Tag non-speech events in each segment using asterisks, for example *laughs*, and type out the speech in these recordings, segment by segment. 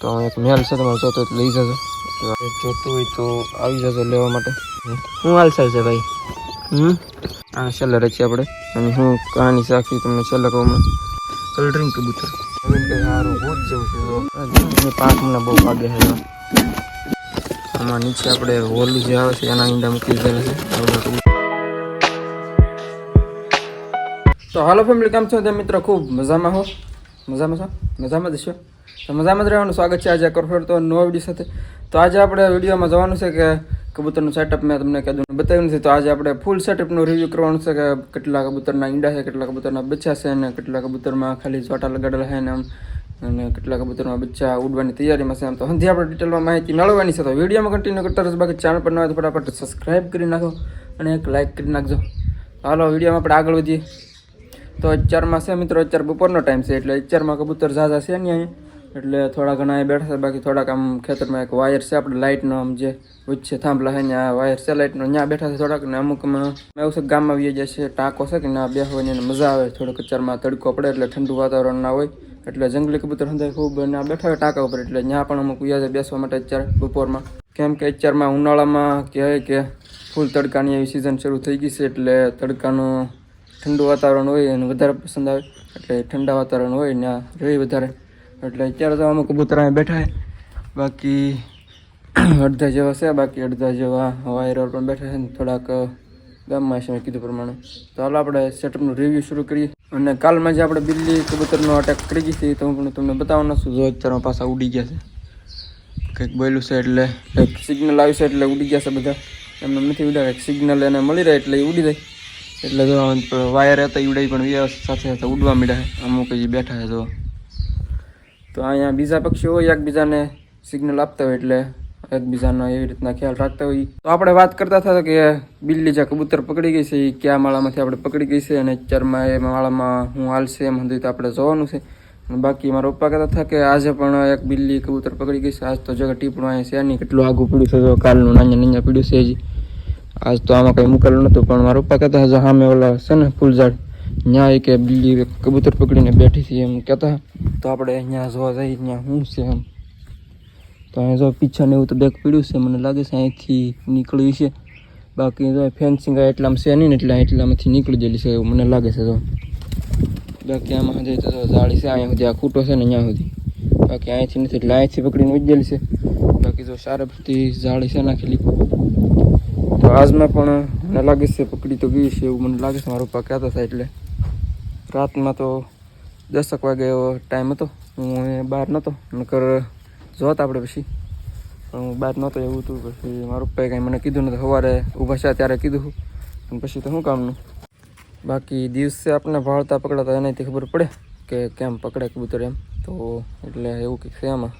તો એક મેલ છે તમારે જોતો હોય તો લઈ જજો. જોતું હોય તો આવી જજો લેવા માટે. શું હાલ છે ભાઈ? હમ? આ છેલ્લે રચી આપણે. અને હું કહાની સાખી તમને છેલ્લે કહું કલરિંગ કબૂતર સારું ભૂત જેવું છે. પાંચ મને બહુ વાગે છે. આમાં નીચે આપણે હોલ જે આવે છે એના ઈંડા મૂકી દીધેલા છે. તો હાલો ફેમિલી કેમ છો? તે મિત્રો ખૂબ મજામાં હો. મજામાં છો? મજામાં જ છો તો મજામાં જ રહેવાનું. સ્વાગત છે આજે કરફેર તો નવા વીડિયો સાથે. તો આજે આપણે વિડીયોમાં જવાનું છે કે કબૂતરનું સેટઅપ મેં તમને કીધું બતાવ્યું નથી. તો આજે આપણે ફૂલ સેટઅપનું રિવ્યૂ કરવાનું છે કે કેટલા કબૂતરના ઈંડા છે, કેટલા કબૂતરના બચ્ચા છે અને કેટલા કબૂતરમાં ખાલી ચોટા લગાડેલા છે ને આમ. અને કેટલા કબૂતરમાં બચ્ચા ઉડવાની તૈયારીમાં છે આમ. તો હંધી આપણે ડિટેલમાં માહિતી મેળવવાની છે. તો વિડીયોમાં કન્ટિન્યુ કરતા રહેશે બાકી ચેનલ પર ન હોય તો ફટાફટ સબસ્ક્રાઈબ કરી નાખો અને એક લાઇક કરી નાખજો. હાલો, વિડીયોમાં આપણે આગળ વધીએ. તો અત્યારમાં છે મિત્રો, અત્યારે બપોરનો ટાઈમ છે. એટલે અત્યારમાં કબૂતર ઝાઝા છે ને અહીંયા? એટલે થોડા ઘણા એ બેઠા છે, બાકી થોડાક આમ ખેતરમાં એક વાયર છે, આપણે લાઇટનો આમ જે વચ્ચે થાંભલા છે આ વાયર છે લાઇટનો ત્યાં બેઠા છે થોડાક ને અમુકમાં એવું છે ગામમાં વીએ જાય છે, ટાંકો છે કે ના બે હોય ને મજા આવે. થોડોક કચરમાં તડકો પડે એટલે ઠંડુ વાતાવરણ ના હોય. એટલે જંગલી કબૂતર સંધાય ખૂબ ના બેઠા હોય ટાંકા ઉપર, એટલે ત્યાં પણ અમુક વ્યાજે બેસવા માટે અત્યારે બપોરમાં. કેમ કે અત્યારમાં ઉનાળામાં કહેવાય કે ફૂલ તડકાની એવી સિઝન શરૂ થઈ ગઈ છે, એટલે તડકાનું ઠંડુ વાતાવરણ હોય અને વધારે પસંદ આવે. એટલે ઠંડા વાતાવરણ હોય ત્યાં રહી વધારે. એટલે અત્યારે તો અમુક કબૂતર બેઠા બાકી અડધા જેવા છે, બાકી અડધા જેવા વાયર પણ બેઠા છે થોડાક ગામમાં છે, મેં કીધું પ્રમાણે. તો હાલ આપણે સેટઅપનું રિવ્યૂ શરૂ કરીએ. અને કાલમાં જે આપણે બિલ્લી કબૂતરનો અટેક કરી ગઈ હતી તો હું તમને બતાવવાનો છું. જો અત્યારે પાછા ઉડી ગયા છે. કંઈક બોલ્યું છે એટલે કંઈક સિગ્નલ આવ્યું છે એટલે ઉડી ગયા છે બધા. એમને નથી કંઈક સિગ્નલ એને મળી રહે એટલે એ ઉડી જાય. એટલે જો વાયર હતા, એ ઉડાઈ પણ વ્યવસ્થા સાથે સાથે ઉડવા મળ્યા છે. અમુક હજી બેઠા છે, જો તો અહીંયા બીજા પક્ષીઓ એકબીજાને સિગ્નલ આપતા હોય એટલે એકબીજાનો એવી રીતના ખ્યાલ રાખતા હોય. તો આપણે વાત કરતા હતા કે બિલ્લી જે કબૂતર પકડી ગઈ છે એ કયા માળામાંથી આપણે પકડી ગઈ છે અને ચારમાં એ માળામાં હું હાલશે એમ સુધી તો આપણે જોવાનું છે. બાકી મારા પપ્પા કહેતા હતા કે આજે પણ એક બિલ્લી કબૂતર પકડી ગઈ છે, આજ તો જગ્યા ટીપણું અહીંયા છે નહીં, કેટલું આગું પીડ્યું છે કાલનું નાના નાના પીડ્યું છે હજી. આજ તો આમાં કંઈ મુકેલું નહોતું, પણ મારા પપ્પા કહેતા હતા સામે ઓલા છે ને ફૂલઝાડ એ કે બિલ્લી કબૂતર પકડીને બેઠી છે એમ કહેતા તો આપણે અહીંયા જોવા જઈએ, ત્યાં શું છે એમ? તો અહીંયા જો પીછાને એવું તો બેગ પીડ્યું છે, મને લાગે છે અહીંથી નીકળ્યું છે. બાકી જો ફેન્સિંગ એટલામાં છે નહીં ને, એટલે એટલામાંથી નીકળી ગયેલી છે એવું મને લાગે છે તો બાકી આમાં જઈએ તો જાળી છે, અહીંયા સુધી આ ખૂટો છે ને, અહીંયા સુધી. બાકી અહીંથી નથી, એટલે અહીંથી પકડીને ઉજ્જેલી છે. બાકી જો સારા બધી જાળી છે નાખેલી. તો આજમાં પણ મને લાગે છે પકડી તો ગઈ છે એવું મને લાગે છે, મારા પપ્પા કહેતા હતા એટલે. રાતમાં તો દસક વાગે એવો ટાઈમ હતો. હું અહીંયા બહાર નહોતો નકર જોત આપણે પછી. પણ હું બહાર નહોતો એવું હતું, પછી મારું પપ્પાએ કાંઈ મને કીધું નથી સવારે ઊભા છે ત્યારે કીધું અને પછી તો શું કામનું? બાકી દિવસે આપણે ભાળતા પકડાતા એનાથી ખબર પડે કે કેમ પકડે કબૂતર એમ. તો એટલે એવું કંઈક છે આમાં.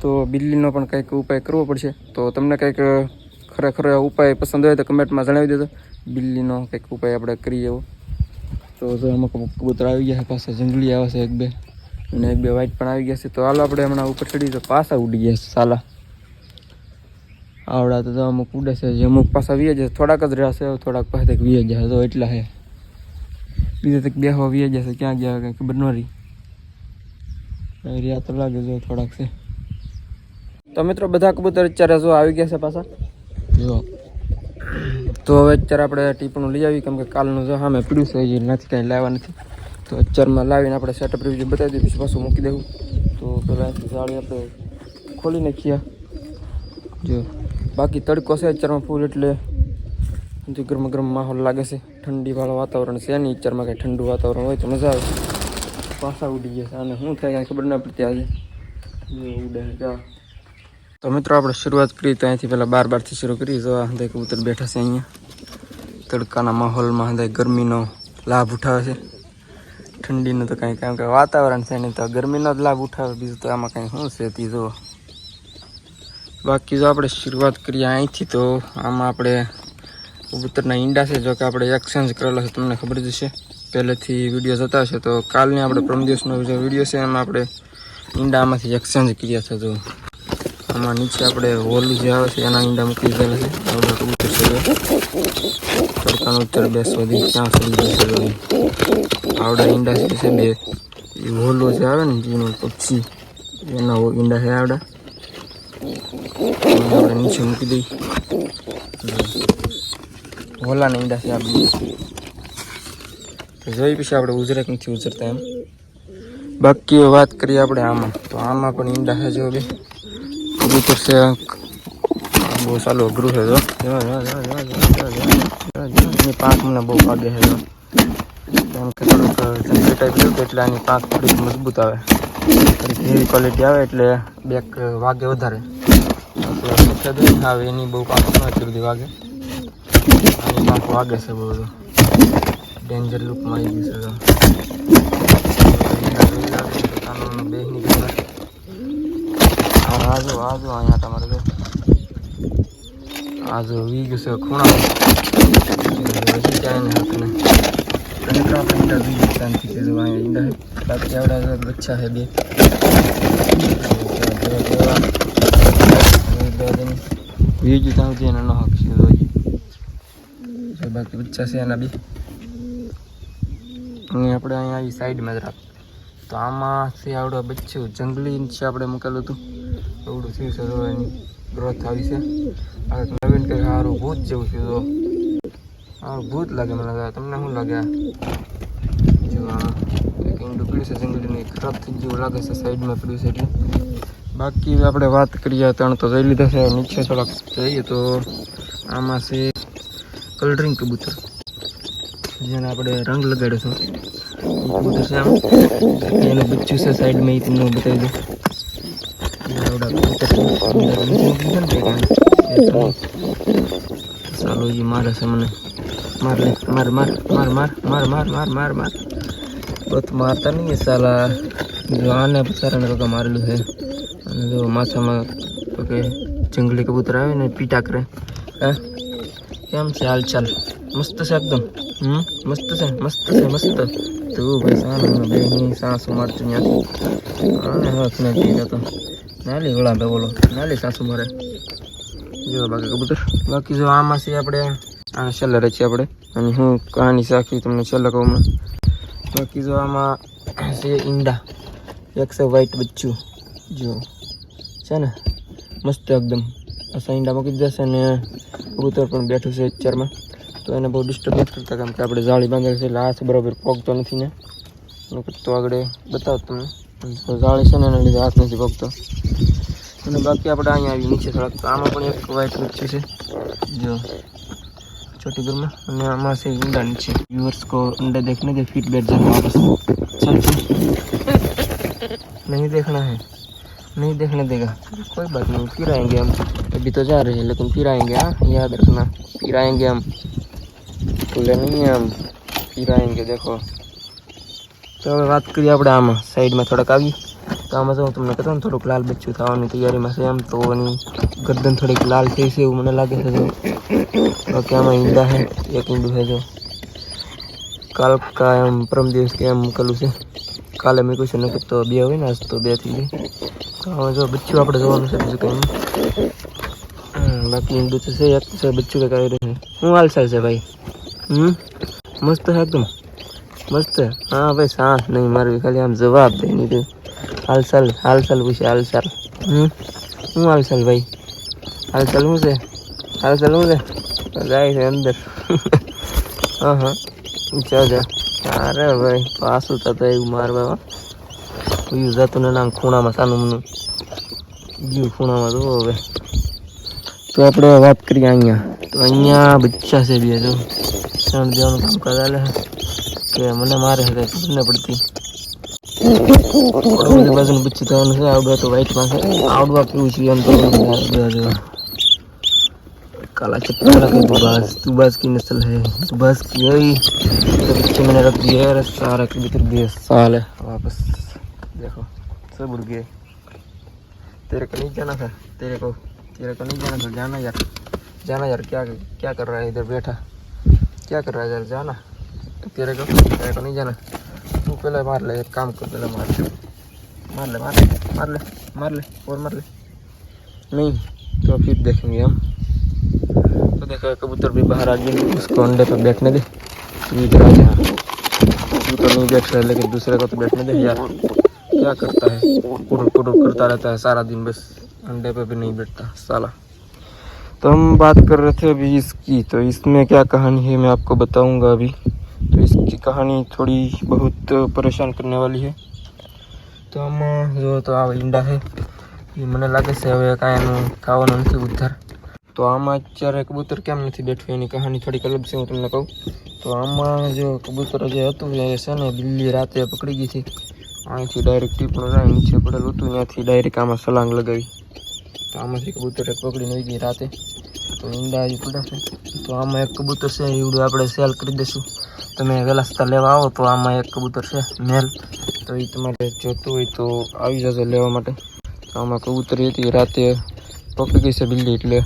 તો બિલ્લીનો પણ કંઈક ઉપાય કરવો પડશે. તો તમને કંઈક ખરેખર ઉપાય પસંદ હોય તો કમેન્ટમાં જણાવી દેજો. બિલ્લીનો કંઈક ઉપાય આપણે કરીએ એવો. તો એમાં કબૂતર આવી ગયા છે, પાછા જંગલી આવે છે એક બે. અને એક બે વ્હાઈટ પણ આવી ગયા છે. તો હાલો આપણે હમણાં ઉપર ચડી તો પાછા ઉડી ગયા છે, સાલા. આવડા તો અમુક ઉડે છે, જે અમુક પાછા વીએ જશે થોડાક જ રહ્યા છે થોડાક પાસે વીએ જશે તો એટલા છે. બીજા તક બે હવા વીએ જશે ક્યાં ગયા કંઈ ખબર ન રહી. રહ્યા તો લાગે જો થોડાક છે. તો મિત્રો, બધા કબૂતર અત્યારે જો આવી ગયા છે પાછા. જો. તો હવે અત્યારે આપણે ટીપણું લઈ આવી કેમ કે કાલનું જો સામે પીડ્યું છે, હજી નથી, કાંઈ લાવવા નથી. તો અત્યારમાં લાવીને આપણે સેટઅપ રિવ્યુ બતાવી દઈએ, પછી પાછું મૂકી દેવું. તો પહેલાં જાળી આપણે ખોલી નાખીએ. જો, બાકી તડકો છે અત્યારમાં ફૂલ એટલે જો ગરમ ગરમ માહોલ લાગે છે. ઠંડીવાળું વાતાવરણ છે નહીં, અત્યારમાં કંઈ ઠંડુ વાતાવરણ હોય તો મજા આવે. પાછા ઉડી ગયા છે. અને શું થાય, કાંઈ ખબર ના પડતી આજે. જો, ઉડે ત્યાં તો મિત્રો, આપણે શરૂઆત કરી તો અહીંથી પહેલાં બાર બારથી શરૂ કરી જો આ હંધાઈ કબૂતર બેઠા છે અહીંયા. તડકાના માહોલમાં હંધાઈ ગરમીનો લાભ ઉઠાવે છે. ઠંડીનું તો કાંઈ કારણ કે વાતાવરણ છે નહીં તો ગરમીનો જ લાભ ઉઠાવે. બીજું તો આમાં કાંઈ શું છે તે જો બાકી જો આપણે શરૂઆત કરીએ અહીંથી તો આમાં આપણે કબૂતરના ઈંડા છે, જો કે આપણે એક્સચેન્જ કરેલા છે, તમને ખબર જ છે પહેલેથી વીડિયો જતા હશે તો કાલની આપણે પ્રમ દિવસનો જે વીડિયો છે એમાં આપણે ઈંડા આમાંથી એક્સચેન્જ કર્યા છે તો આમાં નીચે આપણે હોલું જે આવે છે, એના ઈંડા મૂકી દીધેલા છે. આપણે કબૂતર છે. તડકાનો ઉત્તર બેસવા દે ત્યાં સુધી જો આવડા ઈંડા છે બે, એ હોલો જે આવે ને, જેનું પક્ષી, એના ઈંડા છે આવડા. આપણે નીચે મૂકી દઈ હોલાના ઈંડા છે આપણે. જોઈ પછી આપણે ઉજરાક નથી ઉજરતા એમ. બાકી વાત કરીએ આપણે આમાં. તો આમાં પણ ઈંડા છે જો બે. કબૂતર છે બહુ સારું અઘરું છે એની પાંખ મને બહુ પાકે છે એમ કે થોડુંક જંગલ ટાઈપ લેવું એટલે આની પાંખ થોડીક મજબૂત આવે થોડીક હેવી ક્વોલિટી આવે એટલે બેક વાગે વધારે સફેદ આવે એની બહુ પાંખ ન એટલી બધી વાગે આની પાંખ વાગે છે બહુ બધું ડેન્જર લુકમાં આવી ગયું છે બે નીકળ્યા આજો આ અહીંયા તમારે જો. આજો વી ગયું છે ખૂણા. હજી ને હાથને ઘણી આપણે વી નુકસાન થઈ છે જો અહીંયા ઈંડા બાકી આવડા બચ્ચા છે બે. વી ગયું ત્યાં સુધી એના હક છે બાકી બચ્ચા છે એના બી. અને આપણે અહીંયા સાઈડમાં જ રાખ તો આમાં છે આવડો બચ્ચું જંગલી છે આપણે મૂકેલું હતું. એવડું થયું છે, તો એની ગ્રોથ આવી છે. આ નવીન કંઈક સારું ભૂત જેવું છે તો. આ ભૂત લાગે મને તમને શું લાગે? જો એક ઈંડું પડ્યું છે, જંગલીની ખરાબ થઈ જેવું લાગે છે, સાઈડમાં પીડ્યું છે એટલે. બાકી આપણે વાત કરીએ, ત્રણ તો જઈ લીધા છે, નીચે થોડાક જઈએ તો આમાં છે કલરિંગ કબૂતર. જેને આપણે રંગ લગાડ્યો છે. કબૂતર છે આમ. એનું બચ્ચું છે સાઈડમાં, એ તમને બતાવી દઉં. આવડા કબૂતર છે. અંદર નીચે નીકળી જાય ને બે કાંઈ. બે ત્રણ. સાલો એ મારે છે મને માર લે માર માર માર માર માર માર માર માર માર બસ મારતા નહીં સાલા જો આને બચારાને કાકા મારેલું છે અને જો માથામાં કે જંગલી કબૂતર આવે ને પીટા કરે હા કેમ છે હાલ ચાલ મસ્ત છે એકદમ હમ મસ્ત છે મસ્ત છે મસ્ત તું ભાઈ સાનું બેની સાસુ મારતું ત્યાંથી હા હાથ નથી જતો નાલી વળા બે બોલો નાલી સાસુ મારે. જો બાકી કબૂતર. બાકી જો આમાં છે આપણે, આ છેલ્લે રચી આપણે. અને હું કહાની સાખી તમને છેલ્લે કહું બાકી જો આમાં છે ઈંડા. એક છે વ્હાઈટ બચ્ચું. જો, છે ને? મસ્ત એકદમ. અસા ઈંડા મૂકી દીધા છે ને કબૂતર પણ બેઠું છે ચરમાં તો એને બહુ ડિસ્ટર્બ નથી કરતા કેમ કે આપણે જાળી બાંધેલી છે એટલે હાથ બરાબર પોગતો નથી ને. તો આગળ બતાવો તમને. તો જાળી છે ને એના લીધે હાથ નથી પોગતો અને બાકી આપણે અહીંયા આવી નીચે થોડાક તો આમાં પણ એક વ્હાઈટ બચ્ચું છે જો छोटी दूर में और यहाँ से ईंडा नीचे व्यूअर्स को अंडे देखने के फिट बैठ जाना वापस चल चल नहीं देखना है नहीं देखने देगा कोई बात नहीं फिर आएंगे हम अभी तो जा रहे हैं लेकिन फिर आएंगे हाँ याद रखना फिर आएंगे हम खुले नहीं हैं हम फिर आएंगे देखो તો હવે વાત કરીએ આપણે આમાં સાઈડમાં થોડાક આવી તો આમાં હું તમને કહેતો ને, થોડુંક લાલ બચ્ચું થવાની તૈયારીમાં છે એમ. તો એની ગરદન થોડીક લાલ થઈ છે એવું મને લાગે છે. બાકી આમાં ઈંડા છે, એક ઈંડું છે જો. કાલ એમ પરમ દિવસ કે એમ મૂકેલું છે. કાલે મૂક્યું છે, નકર તો બે હોય ને, આજ તો બે થઈ જાય. તો હવે જો બચ્ચું આપણે જોવાનું છે બીજું કંઈ બાકી ઈંડું તો છે, એક છે, બચ્ચું કંઈક આવી રહ્યું શું હાલચાલ છે ભાઈ? હમ, મસ્ત છે એકદમ. મસ્ત. હા, ભાઈ શાંત નહીં, મારવી, ખાલી આમ જવાબ દે નહીં તું હાલચાલ હાલચાલ પૂછે, હાલચાલ. હમ? શું હાલચાલ, ભાઈ? હાલચાલ શું છે? હાલચાલ શું છે? જાય છે અંદર. *laughs* હા હા. જા જા. અરે, ભાઈ, પાછું થતો એવું મારવા બીજું જતું ને નામ ખૂણામાં સાનું ગયું ખૂણામાં, જુઓ હવે. તો આપણે વાત કરીએ અહીંયા. તો અહીંયા બચ્ચા છે બે, જો. ત્રણ દેવાનું કામ કરાલે કે મને મારે છે કંઈ ખબર ન પડતી ઓડવાની બાજુનું બચ્ચું થવાનું છે આવડવા તો વ્હાઈટ પાસે આવડવા કેવું છે એમ તો આવડવા જેવા काला चप्पल का दुबास दुबास की नस्ल है दुबास की यही तो बच्चे मैंने रख दिए है सारा के भीतर दिए साल है वापस देखो सब उड़ गए तेरे को नहीं जाना था तेरे को तेरे को नहीं जाना था जाना यार जाना यार क्या क्या कर रहा है इधर बैठा क्या कर रहा है यार जाना तेरे को तेरे को नहीं जाना। तू पहले मार ले, एक काम कर, पहले मार ले। मार ले मार ले मार ले मार ले, और मार ले। नहीं तो फिर देखेंगे हम। तो देखो कबूतर भी बाहर आ गया। उसको अंडे पर बैठने दे। तू नहीं बैठ रहा लेकिन दूसरे को तो बैठने दे। यार, क्या करता है? कुर कुर करता रहता है सारा दिन बस। अंडे पे भी नहीं बैठता, साला। तो हम बात कर रहे थे अभी इसकी। तो इसमें क्या कहानी है, मैं आपको बताऊँगा अभी। तो इसकी कहानी थोड़ी बहुत परेशान करने वाली है તો આમાં જો તો આ ઈંડા છે એ મને લાગે છે હવે કાંઈ એનું ખાવાનું નથી ઉદ્ધાર તો આમાં અત્યારે કબૂતર કેમ નથી બેઠું એની કહાની થોડીક અલગ છે હું તમને કહું તો આમાં જો કબૂતર જે હતું એ છે ને બિલ્લી રાતે પકડી ગઈ હતી અહીંથી ડાયરેક્ટ ટીપણું જાય નીચે પડેલું હતું ત્યાંથી ડાયરેક્ટ આમાં સલાંગ લગાવી તો આમાંથી કબૂતર એક પકડીને વહી ગઈ રાતે તો ઈંડા હજી પડ્યા છે તો આમાં એક કબૂતર છે એવડું આપણે સેલ કરી દઈશું તમે વહેલા સસ્તા લેવા આવો તો આમાં એક કબૂતર છે, મેલ. તો એ તમારે જોતું હોય તો આવી જજો લેવા માટે. તો આમાં કબૂતરી હતી, રાતે પકડી ગઈ છે બિલ્લી એટલે.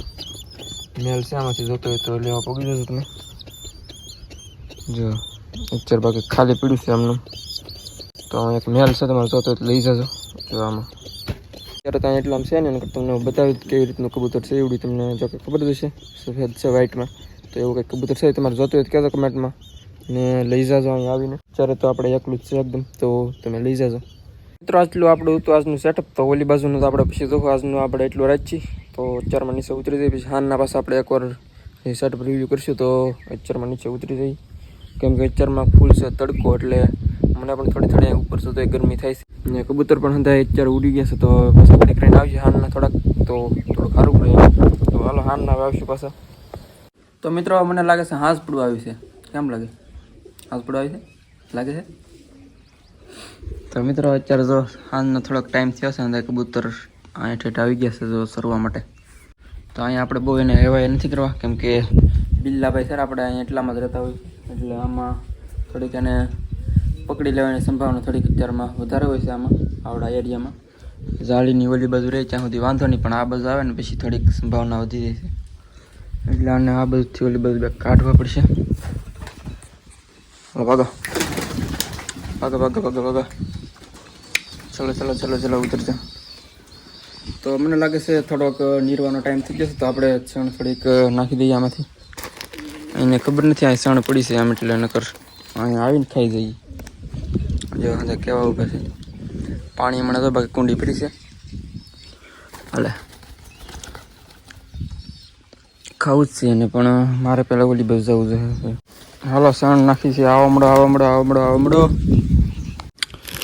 મેલ છે આમાંથી જોતો હોય તો લેવા પકડી જજો તમે. જો પિક્ચર બાકી ખાલી પીડ્યું છે આમનું. તો એક મેલ છે, તમારે જોતો હોય તો લઈ જજો. જો આમાં. અત્યારે ત્યાં એટલામ છે ને તમને બતાવી કેવી રીતનું કબૂતર છે, એવડી તમને જો કે ખબર જ હશે. સફેદ છે વ્હાઇટમાં તો એવું કંઈક કબૂતર છે, તમારે જોતું હોય તો કહેજો કમેન્ટમાં. ને લઈ જાજો અહીં આવીને. અત્યારે તો આપણે એકલું જ છે એકદમ, તો તમે લઈ જાજો. મિત્રો આટલું આપણું તો આજનું સેટઅપ તો ઓલી બાજુનું તો આપણે પછી જોખો આજનું આપણે એટલું રાખીએ તો અત્યારમાં નીચે ઉતરી જઈએ. પછી હાનના પાસે આપણે એકવાર સેટઅપ રિવ્યૂ કરીશું, તો અત્યારમાં નીચે ઉતરી જઈએ. કેમ કે અત્યારમાં ફૂલ છે તડકો, એટલે મને પણ થોડી થોડી ઉપર સુધી ગરમી થાય છે. ને કબૂતર પણ હતા અત્યારે ઉડી ગયા છે, તો પાછા ઘડીક ફ્રેન્ડ આવશે હાનના થોડાક, તો થોડું સારું પડે. તો હાલો હાનના આવશે પાછા. તો મિત્રો, મને લાગે છે હાંસ પડવા આવ્યું છે. કેમ લાગે? હાંસ પડવું છે? લાગે છે? તો મિત્રો, અત્યારે જો આજનો થોડોક ટાઈમ થયો છે અને કબૂતર અહીંયા ઠેઠ આવી ગયા છે જો સરવા માટે. તો અહીંયા આપણે બહુ એને એવાય નથી કરવા, કેમ કે બિલ્લાભાઈ સર આપણે અહીંયા એટલામાં જ રહેતા હોય. એટલે આમાં થોડીક એને પકડી લેવાની સંભાવના થોડીક અત્યારમાં વધારે હોય છે આમાં, આવડા એરિયામાં. જાળીની ઓલી બાજુ રહે ત્યાં સુધી વાંધો નહીં, પણ આ બાજુ આવે ને પછી થોડીક સંભાવના વધી જાય છે. એટલે આને આ બાજુથી ઓલી બાજુ કાઢવા પડશે. ભાગો ભાગો ભાગો ભાગો ભાગો ચલો ચલો ચલો ચલો ઉતરજો તો મને લાગે છે થોડોક નીરવાનો ટાઈમ થઈ ગયો છે તો આપણે ચણ થોડીક નાખી દઈએ આમાંથી. એને ખબર નથી આ ચણ પડી છે આમ એટલે નકર અહીંયા આવીને ખાઈ જઈએ. જો આજે કેવા ઊભા છે. પાણી હમણાં તો બાકી કુંડી પડી છે. હાલે. ખાવું જ છે એને પણ મારે પહેલાં ઓલી બસ જવું જોઈએ હાલો સણ નાખી છે. આવો મળો આવો મળો આવો મળો આવો મળો.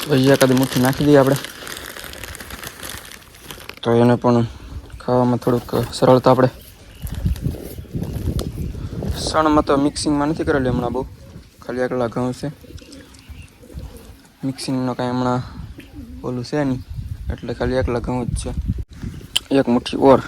પછી એકાદી મુઠ્ઠી નાખી દઈએ આપણે. તો એને પણ ખાવામાં થોડુંક સરળતા આપણે. સણમાં તો મિક્સિંગમાં નથી કરેલી હમણાં બહુ. ખાલી એકલા ઘઉં છે. મિક્સિંગનો કાંઈ હમણાં ઓલું છે નહીં. એટલે ખાલી એકલા ઘઉં જ છે. એક મુઠ્ઠી ઓર.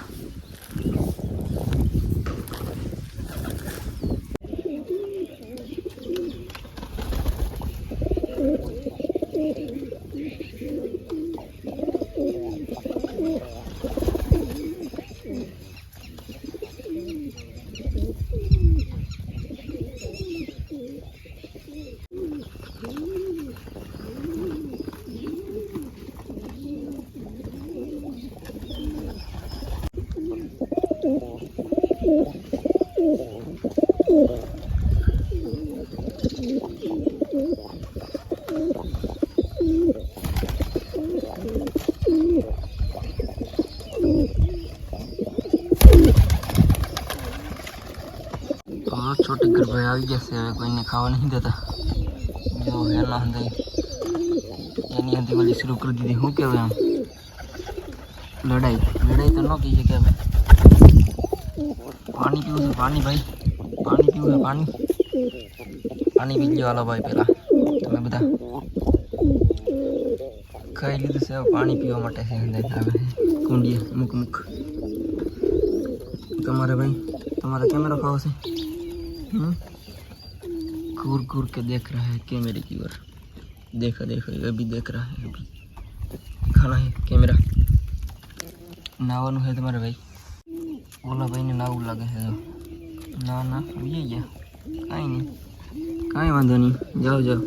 આવી ગયા છે હવે કોઈને ખાવા નહીં દેતા. જો એના અંદર એની અંદર ઓલી શરૂ કરી દીધી. શું કહેવાય આમ? લડાઈ. લડાઈ તો ન કહી શકે પાણી પીવું છે, પાણી ભાઈ. પાણી પીવું છે, પાણી. પાણી પી ગયો ભાઈ પેલા. તમે બધા. ખાઈ લીધું છે પાણી પીવા માટે છે અંદર કુંડીએ અમુક અમુક તમારે ભાઈ, તમારે કેમેરો ખાવો છે? હમ? घूर घूर के देख रहा है कैमरे की ओर देखा देखा ये अभी देख रहा है अभी खाना है कैमरा નાવાનું છે તમારે ભાઈ ઓલા ભાઈને નાવું લાગે છે જો. ના ના આવી ગયા કાંઈ નહીં કાંઈ વાંધો નહીં જાઓ જાઓ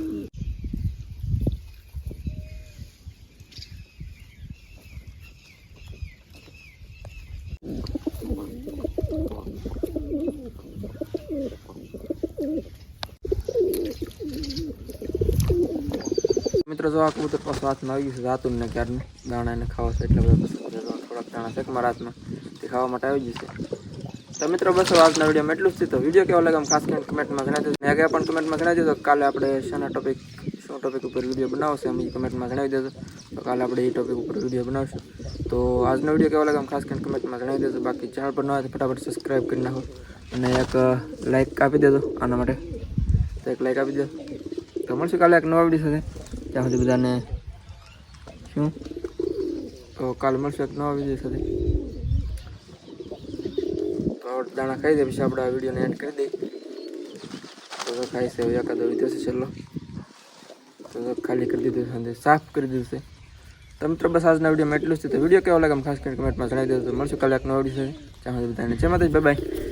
મિત્રો, જો આ કબૂતર પાછું હાથમાં આવી ગયું છે, જાતું ને ક્યારનું? દાણા એને ખાવા છે, એટલે બધા થોડાક દાણા છે મારા હાથમાં, તે ખાવા માટે આવી જશે તો મિત્રો, બસ આજના વિડીયોમાં એટલું જ છે. તો વીડિયો કેવો લાગે ખાસ કરીને કમેન્ટમાં જણાવી દેજો આગળ પણ કમેન્ટમાં જણાવી દેજો કાલે આપણે શાના ટોપિક શું ટોપિક ઉપર વીડિયો બનાવશે ઈ કમેન્ટમાં જણાવી દેજો તો કાલે આપણે એ ટોપિક ઉપર વીડિયો બનાવશું. તો આજનો વીડિયો કેવો લાગે ખાસ કરીને કમેન્ટમાં જણાવી દેજો બાકી ચેનલ પર ન હોય તો ફટાફટ સબસ્ક્રાઈબ કરી નાખો. અને એક લાઇક આપી દેજો આના માટે. તો એક લાઇક આપી દેજો. તો મળશે કાલે એક નવા વીડિયો સાથે. ત્યાં બધાને શું? તો કાલ મળશે એક નવા વીડિયો સાથે. તો દાણા ખાઈ દે, પછી આપણે આ વિડીયોને એન્ડ કરી દઈએ તો ખાઈ છે એકાદો વીડિયો છે છેલ્લો. તો ખાલી કરી દીધું સાંજે સાફ કરી દીધું છે. તો બસ આજના વિડીયોમાં એટલું જ છે. તો વીડિયો કેવો લાગે ખાસ કરીને કમેન્ટમાં જણાવી દેજો. મળશું કાલે એક નવા વીડિયો સાથે. ત્યાં બધાને જય માતાજી બાય બાય